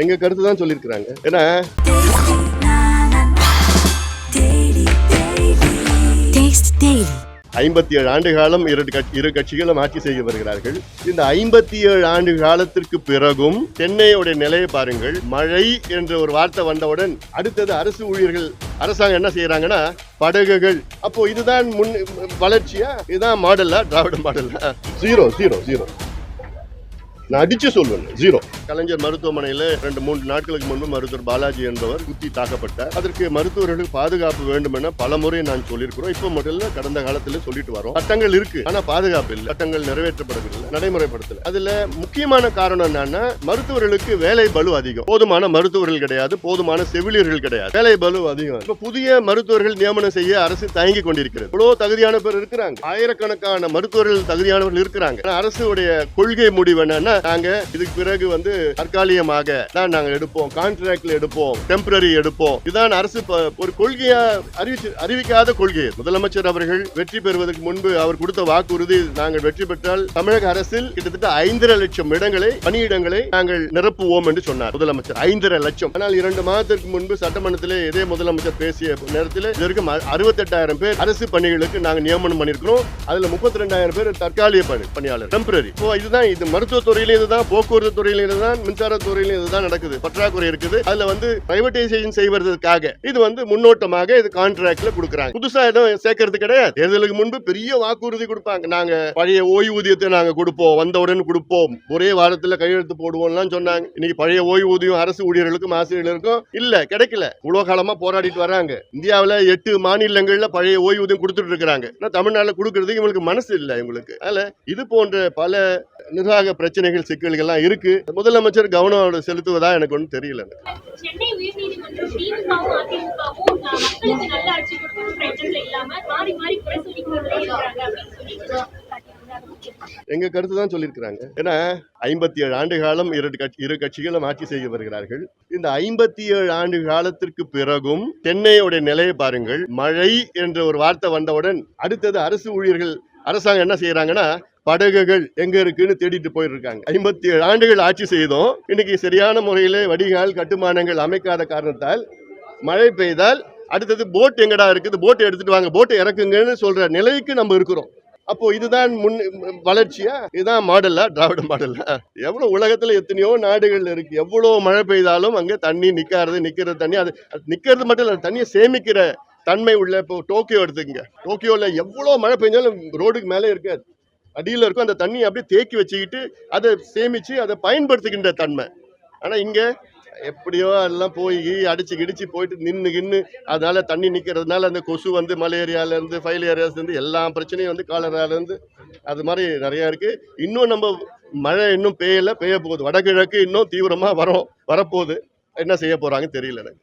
எங்க கருத்து தான் சொல்லியிருக்கிறாங்க. ஏன்னா ஐம்பத்தி ஏழு ஆண்டு காலம் இரண்டு கட்சி இரு கட்சிகளும் ஆட்சி செய்து வருகிறார்கள். இந்த ஐம்பத்தி ஏழு ஆண்டு காலத்திற்கு பிறகும் சென்னையுடைய நிலையை பாருங்கள். மழை என்ற ஒரு வார்த்தை வந்தவுடன் அடுத்தது அரசு ஊழியர்கள் அரசாங்கம் என்ன செய்யறாங்கன்னா படகுகள். அப்போ இதுதான் முன் வளர்ச்சியா? இதுதான் மாடலா திராவிட மாடலா ஜீரோ ஜீரோ ஜீரோ நான் அடிச்சு சொல்லுவேன் ஜீரோ கலைஞர் மருத்துவமனையில் ரெண்டு மூன்று நாட்களுக்கு முன்பு மருத்துவர் பாலாஜி என்பவர் குத்தி தாக்கப்பட்டார். அதற்கு மருத்துவர்களுக்கு பாதுகாப்பு வேண்டும் என பல முறை நான் சொல்லியிருக்கிறோம். இப்போ முதல்ல கடந்த காலத்தில் சொல்லிட்டு வரோம். சட்டங்கள் இருக்கு ஆனா பாதுகாப்பு இல்லை. சட்டங்கள் நிறைவேற்றப்படவில்லை நடைமுறைப்படுத்தல. அதுல முக்கியமான காரணம் என்னன்னா மருத்துவர்களுக்கு வேலை பலு அதிகம். போதுமான மருத்துவர்கள் கிடையாது போதுமான செவிலியர்கள் கிடையாது. வேலை பலு அதிகம். இப்ப புதிய மருத்துவர்கள் நியமனம் செய்ய அரசு தயங்கி கொண்டிருக்கிறது. இவ்வளவு தகுதியான பேர் இருக்கிறாங்க. ஆயிரக்கணக்கான மருத்துவர்கள் தகுதியானவர்கள் இருக்கிறாங்க. அரசுடைய கொள்கை முடிவு என்னன்னா நாங்க இதுக்கு பிறகு வந்து தற்காலிகமாக தான் நாங்கள் எடுப்போம். கான்ட்ராக்ட்ல எடுப்போம். டெம்பரரி எடுப்போம். இதுதான் அரசு ஒரு கொள்கையா அறிவிச்சு அறிவிக்காத கொள்கை. முதலமைச்சர் அவர்கள் வெற்றி பெறுவதற்கு முன்பு அவர் கொடுத்த வாக்குறுதி நாங்கள் வெற்றி பெற்றால் தமிழக அரசில் கிட்டத்தட்ட ஐந்தரை லட்சம் இடங்களை பணியிடங்களை நாங்கள் நிரப்புவோம் என்று சொன்னார் முதலமைச்சர். ஐந்தரை லட்சம். ஆனால் இரண்டு மாதத்திற்கு முன்பு சட்டமன்றத்திலே இதே முதலமைச்சர் பேசிய நேரத்தில் இதற்கு அறுபத்தெட்டாயிரம் பேர் அரசு பணிகளுக்கு நாங்கள் நியமனம் பண்ணியிருக்கிறோம். அதுல முப்பத்தி ரெண்டாயிரம் பேர் தற்காலிக பணி பணியாளர். டெம்பரரி இப்போ இதுதான் இது மருத்துவ துறையிலும் இதுதான் போக்குவரத்து துறையிலும் இதுதான். மின்சார துறையிலும் இதுதான் நடக்குது. பற்றாக்குறை இருக்குது. அதுல வந்து பிரைவேடைசேஷன் செய்வதற்காக இது வந்து முன்னோட்டமாக இது கான்ட்ராக்ட்ல கொடுக்குறாங்க. புதுசா எதுவும் சேர்க்கறது கிடையாது. தேர்தலுக்கு முன்பு பெரிய வாக்குறுதி கொடுப்பாங்க. நாங்க பழைய ஓய்வூதியத்தை நாங்க கொடுப்போம். வந்தவுடன் கொடுப்போம். ஒரே வாரத்துல கையெழுத்து போடுவோம்லாம் சொன்னாங்க. இன்னைக்கு பழைய ஓய்வூதியம் அரசு ஊழியர்களுக்கும் ஆசிரியர்களுக்கும் இல்ல கிடைக்கல. இவ்வளவு காலமா போராடிட்டு வராங்க. இந்தியாவில் எட்டு மாநிலங்கள்ல பழைய ஓய்வூதியம் கொடுத்துட்டு இருக்காங்க ஆனா தமிழ்நாட்டில் கொடுக்கறதுக்கு இவங்களுக்கு மனசு இல்லை இவங்களுக்கு. அதனால இது போன்ற பல நிர்வாக பிரச்சனைகள் சிக்கல்கள்லாம் இருக்கு. முதலமைச்சர் கவனம் செலுத்துவதா எனக்கு ஒன்றும் தெரியல எங்க கருத்து தான் சொல்லியிருக்கிறாங்க. ஏன்னா ஐம்பத்தி ஏழு ஆண்டு காலம் இரு கட்சி இரு கட்சிகளும் ஆட்சி செய்து வருகிறார்கள். இந்த ஐம்பத்தி ஏழு ஆண்டு காலத்திற்கு பிறகும் சென்னையுடைய நிலையை பாருங்கள். மழை என்ற ஒரு வார்த்தை வந்தவுடன் அடுத்தது அரசு ஊழியர்கள் அரசாங்கம் என்ன செய்யறாங்கன்னா படகுகள் எங்க இருக்குன்னு தேடிட்டு போயிருக்காங்க. ஐம்பத்தி ஏழு ஆண்டுகள் ஆட்சி செய்தோம். இன்னைக்கு சரியான முறையில் வடிகால் கட்டுமானங்கள் அமைக்காத காரணத்தால் மழை பெய்தால் அடுத்தது போட் எங்கடா இருக்குது? போட்டை எடுத்துட்டு வாங்க. போட்டை இறக்குங்கன்னு சொல்ற நிலைக்கு நம்ம இருக்கிறோம். அப்போ இதுதான் முன் வளர்ச்சியா? இதுதான் மாடலா? திராவிட மாடலா? எவ்வளவு உலகத்துல எத்தனையோ நாடுகள் இருக்கு. எவ்வளவு மழை பெய்தாலும் அங்கே தண்ணி நிக்காது நிக்கிற தண்ணி அது நிற்கிறது நிக்கிறது மட்டும் இல்ல தண்ணியை சேமிக்கிற தன்மை உள்ள இப்போ டோக்கியோ எடுத்துக்கங்க. டோக்கியோவில் எவ்வளோ மழை பெய்ஞ்சாலும் ரோடுக்கு மேலே இருக்காது. அடியில் இருக்கும் அந்த தண்ணியை அப்படியே தேக்கி வச்சுக்கிட்டு அதை சேமித்து அதை பயன்படுத்துகின்ற தன்மை. ஆனால் இங்கே எப்படியோ எல்லாம் போய் அடிச்சு கிடிச்சு போயிட்டு நின்று கின்னு அதனால தண்ணி நிற்கிறதுனால அந்த கொசு வந்து மலேரியால ஃபைலேரியாஸ்லேருந்து எல்லா பிரச்சனையும் வந்து காலராலேருந்து அது மாதிரி நிறையா இருக்குது இன்னும் நம்ம மழை இன்னும் பெய்யலை பெய்ய போகுது. வடகிழக்கு இன்னும் தீவிரமாக வரும் வரப்போகுது. என்ன செய்ய போகிறாங்கன்னு தெரியல எனக்கு.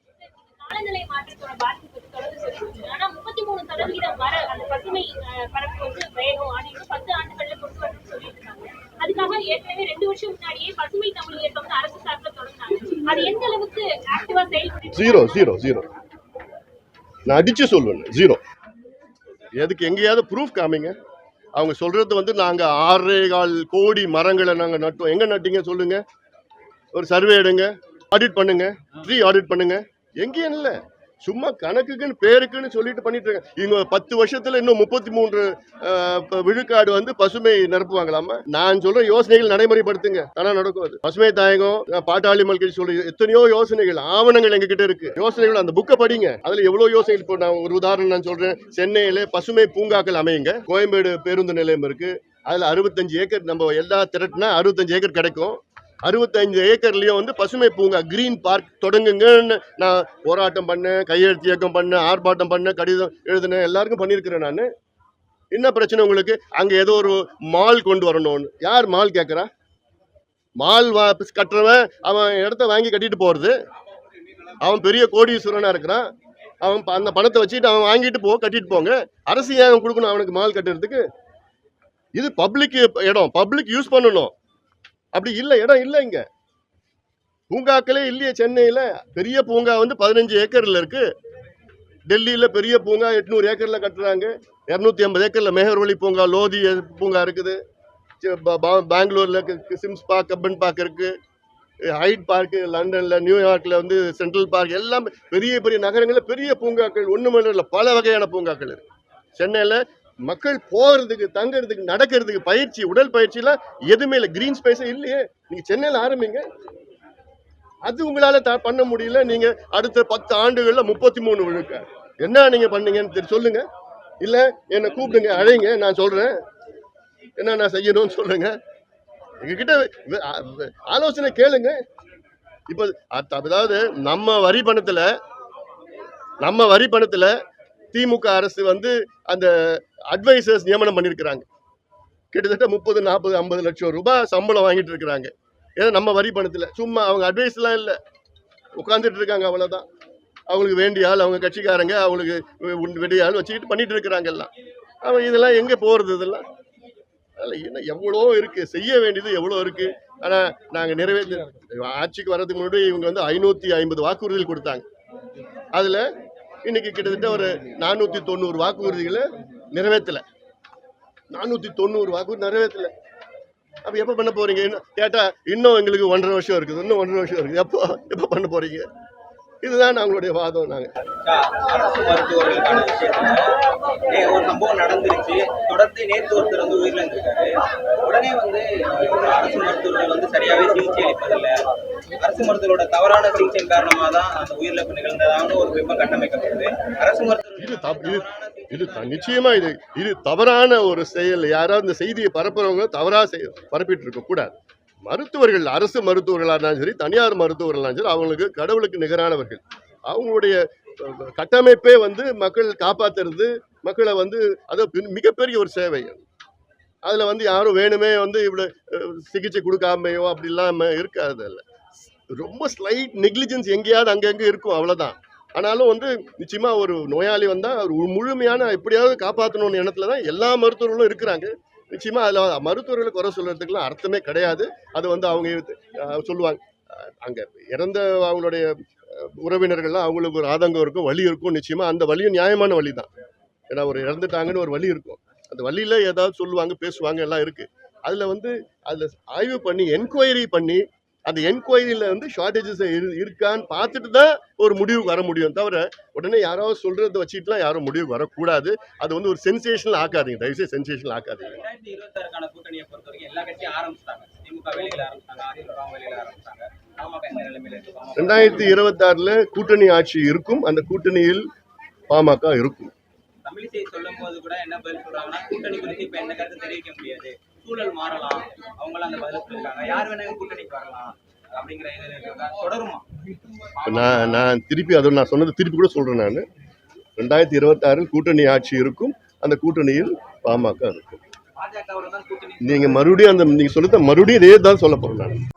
ஆனா முப்பத்தி மூணு சதவீதம் வர அந்த பசுமை பரப்பு வந்து வேகம் அது இன்னும் பத்து ஆண்டுகள்ல கொண்டு வரணும்னு சொல்லிட்டு இருக்காங்க அதுக்காக ஏற்கனவே ரெண்டு வருஷம் முன்னாடியே பசுமை தமிழ் இயக்கம் வந்து அரசு சார்பில் தொடங்கினாங்க. அது எந்த அளவுக்கு ஆக்டிவா செயல்பட்டு ஜீரோ ஜீரோ ஜீரோ நான் அடிச்சு சொல்லுவேன் ஜீரோ எதுக்கு எங்கேயாவது ப்ரூஃப் காமிங்க. அவங்க சொல்றது வந்து நாங்க ஆறே கால் கோடி மரங்களை நாங்க நட்டோம். எங்க நட்டீங்க சொல்லுங்க. ஒரு சர்வே எடுங்க. ஆடிட் பண்ணுங்க. ட்ரீ ஆடிட் பண்ணுங்க. எங்கேயும் இல்லை. சும்மா கணக்குக்குன்னு பேருக்குன்னு சொல்லிட்டு பண்ணிட்டு இருக்காங்க இவங்க பத்து வருஷத்துல இன்னும் முப்பத்தி மூன்று விழுக்காடு வந்து பசுமை நிரப்புவாங்களாமா? நான் சொல்ற யோசனைகள் நடைமுறைப்படுத்துங்க. ஆனா நடக்கும் அது. பசுமை தாயகம் பாட்டாளி மக்கள் சொல்ற எத்தனையோ யோசனைகள் ஆவணங்கள் எங்ககிட்ட இருக்கு. யோசனைகள் அந்த புக்கை படிங்க. அதுல எவ்வளவு யோசனைகள்? இப்போ நான் ஒரு உதாரணம் நான் சொல்றேன். சென்னையில பசுமை பூங்காக்கள் அமையுங்க. கோயம்பேடு பேருந்து நிலையம் இருக்கு. அதுல அறுபத்தஞ்சு ஏக்கர் நம்ம எல்லா திரட்டினா அறுபத்தஞ்சு ஏக்கர் கிடைக்கும். அறுபத்தஞ்சு ஏக்கர்லேயும் வந்து பசுமை பூங்கா கிரீன் பார்க் தொடங்குங்கன்னு நான் போராட்டம் பண்ணேன் கையெழுத்து இயக்கம் பண்ணேன் ஆர்ப்பாட்டம் பண்ணேன் கடிதம் எழுதினேன் எல்லாருக்கும் பண்ணியிருக்கிறேன் நான். என்ன பிரச்சனை உங்களுக்கு? அங்கே ஏதோ ஒரு மால் கொண்டு வரணும்னு. யார் மால் கேட்குறா மால் வா கட்டுறவன் அவன் இடத்த வாங்கி கட்டிட்டு போகிறது அவன் பெரிய கோடீஸ்வரனாக இருக்கிறான். அவன் ப- அந்த பணத்தை வச்சுட்டு அவன் வாங்கிட்டு போ கட்டிட்டு போங்க. அரசு ஏன் அவன் கொடுக்கணும் அவனுக்கு மால் கட்டுறதுக்கு? இது பப்ளிக் இடம். பப்ளிக் யூஸ் பண்ணணும். அப்படி இல்லை இடம் இல்லை இங்க. பூங்காக்களே இல்லையே சென்னையில. பெரிய பூங்கா வந்து பதினஞ்சு ஏக்கர்ல இருக்கு. டெல்லியில் பெரிய பூங்கா எட்நூறு ஏக்கரில் கட்டுறாங்க. இரநூத்தி ஐம்பது ஏக்கரில் மேகர்வழி பூங்கா லோதி பூங்கா இருக்குது. பெங்களூரில் பெங்களூர்ல சிம்ஸ் பார்க் கப்பன் பார்க் இருக்கு. ஹைட் பார்க்கு லண்டனில் நியூயார்க்கில் வந்து சென்ட்ரல் பார்க் எல்லாம் பெரிய பெரிய நகரங்களில் பெரிய பூங்காக்கள் ஒன்று இல்லை பல வகையான பூங்காக்கள் இருக்கு. சென்னையில் மக்கள் போகிறதுக்கு தங்குறதுக்கு நடக்கிறதுக்கு பயிற்சி உடல் பயிற்சிலாம் எதுவுமே இல்லை. க்ரீன் ஸ்பேஸே இல்லையே. நீங்கள் சென்னையில் ஆரம்பிங்க. அது உங்களால் த பண்ண முடியல. நீங்கள் அடுத்த பத்து ஆண்டுகளில் முப்பத்தி மூணு விழுக்க. என்ன நீங்கள் பண்ணீங்கன்னு தெரி சொல்லுங்கள் இல்லை என்னை கூப்பிடுங்க அழைங்க. நான் சொல்கிறேன் என்ன நான் செய்யணும்னு சொல்லுங்க. எங்ககிட்ட ஆலோசனை கேளுங்க. இப்போ அதாவது நம்ம வரி பணத்தில் நம்ம வரி பணத்தில் திமுக அரசு வந்து அந்த அட்வைசர்ஸ் நியமனம் பண்ணியிருக்கிறாங்க கிட்டத்தட்ட முப்பது நாற்பது ஐம்பது லட்சம் ரூபாய் சம்பளம் வாங்கிட்டு இருக்கிறாங்க. ஏன்னா நம்ம வரி பணத்தில். சும்மா அவங்க அட்வைஸ்லாம் இல்லை. உட்காந்துட்டு இருக்காங்க அவ்வளோதான் அவங்களுக்கு வேண்டிய ஆள் அவங்க கட்சிக்காரங்க அவங்களுக்கு வே- வேண்டிய ஆள் வச்சுக்கிட்டு பண்ணிட்டு இருக்கிறாங்க எல்லாம். அவன் இதெல்லாம் எங்கே போகிறது இதெல்லாம்? அதில் என்ன எவ்வளோ இருக்குது செய்ய வேண்டியது எவ்வளோ இருக்குது ஆனால் நாங்கள் நிறைவேற்ற ஆட்சிக்கு வர்றதுக்கு முன்னாடி இவங்க வந்து ஐநூற்றி ஐம்பது வாக்குறுதிகள் கொடுத்தாங்க. அதில் இன்னைக்கு கிட்டத்தட்ட ஒரு நானூற்றி தொண்ணூறு வாக்குறுதிகளை நிறைவேற்றலை நானூற்றி தொண்ணூறு வாக்குறுதி நிறைவேற்றலை அப்போ எப்போ பண்ண போறீங்க? இன்னும் கேட்டால் இன்னும் எங்களுக்கு ஒன்றரை வருஷம் இருக்குது. இன்னும் ஒன்றரை வருஷம் இருக்குது. எப்போ எப்போ பண்ண போறீங்க? இதுதான் நாங்களுடைய வாதம் நாங்கள் அரசு மருத்துவர்களுக்கான ஒரு சம்பவம் நடந்துருச்சு. தொடர்ந்து நேற்று ஒருத்தர் வந்து உயிரிழந்திருக்காரு. உடனே வந்து அரசு மருத்துவர்கள் வந்து சரியாகவே சிகிச்சை அளிப்பதில்லை. அரசு மருத்துவரோட தவறான சிகிச்சையின் காரணமாக தான் அந்த உயிரிழப்பு நிகழ்ந்ததாகவும் ஒரு பிம்பம் கட்டமைக்கப்படுது. அரசு தப் இது நிச்சயமா இது இது தவறான ஒரு செயல். யாராவது இந்த செய்தியை பரப்புறவங்க தவறா பரப்பிட்டு இருக்க கூடாது. மருத்துவர்கள் அரசு மருத்துவர்களாக இருந்தாலும் சரி தனியார் மருத்துவர்களாக இருந்தாலும் சரி அவங்களுக்கு கடவுளுக்கு நிகரானவர்கள். அவங்களுடைய கட்டமைப்பே வந்து மக்கள் காப்பாத்துறது மக்களை வந்து அது மிகப்பெரிய ஒரு சேவை அதில் வந்து யாரும் வேணுமே வந்து இவ்வளோ சிகிச்சை கொடுக்காமையோ அப்படிலாம் இருக்காது இல்லை ரொம்ப ஸ்லைட் நெக்லிஜென்ஸ் எங்கேயாவது அங்கங்கே இருக்கும் அவ்வளோதான் ஆனாலும் வந்து நிச்சயமாக ஒரு நோயாளி வந்தால் ஒரு முழுமையான எப்படியாவது காப்பாற்றணும்னு எண்ணத்தில் தான் எல்லா மருத்துவர்களும் இருக்கிறாங்க. நிச்சயமாக அதில் மருத்துவர்களை குறை சொல்கிறதுக்குலாம் அர்த்தமே கிடையாது. அது வந்து அவங்க சொல்லுவாங்க. அங்கே இறந்த அவங்களுடைய உறவினர்கள்லாம் அவங்களுக்கு ஒரு ஆதங்கம் இருக்கும் வலி இருக்கும். நிச்சயமாக அந்த வலியும் நியாயமான வழி தான் ஏன்னா ஒரு இறந்துட்டாங்கன்னு ஒரு வலி இருக்கும். அந்த வழியில் ஏதாவது சொல்லுவாங்க பேசுவாங்க எல்லாம் இருக்குது அதில் வந்து அதில் ஆய்வு பண்ணி என்கொயரி பண்ணி அந்த என்கொயரியில் வந்து ஷார்ட்டேஜஸ் இருக்கான்னு பார்த்துட்டு தான் ஒரு முடிவுக்கு வர முடியும் தவிர உடனே யாராவது சொல்கிறத வச்சுட்டுலாம் யாரும் முடிவுக்கு வரக்கூடாது. அது வந்து ஒரு சென்சேஷனல் ஆக்காதீங்க. தயவுசெய்து சென்சேஷனல் ஆக்காதீங்க. ரெண்டாயிரத்தி ரெண்டாயிரத்தி இருபத்தாறில் கூட்டணி ஆட்சி இருக்கும். அந்த கூட்டணியில் பாமக இருக்கும். தமிழிசை சொல்லும் போது கூட என்ன பதில் சொல்றாங்கன்னா கூட்டணி குறித்து இப்ப எந்த கருத்து தெரிவிக்க முடியாது? சூழல் மாறலாம். அவங்களும் அந்த பதில் சொல்லிருக்காங்க யார் வேணாலும் கூட்டணிக்கு வரலாம் அப்படிங்கிற தொடருமா? நான் நான் திருப்பி அதை நான் சொன்னது திருப்பி கூட சொல்கிறேன் நான். ரெண்டாயிரத்தி இருபத்தாறில் கூட்டணி ஆட்சி இருக்கும். அந்த கூட்டணியில் பாமக இருக்கும். நீங்கள் மறுபடியும் அந்த நீங்கள் சொல்லுத மறுபடியும் இதே தான் சொல்ல போகிறேன் நான்.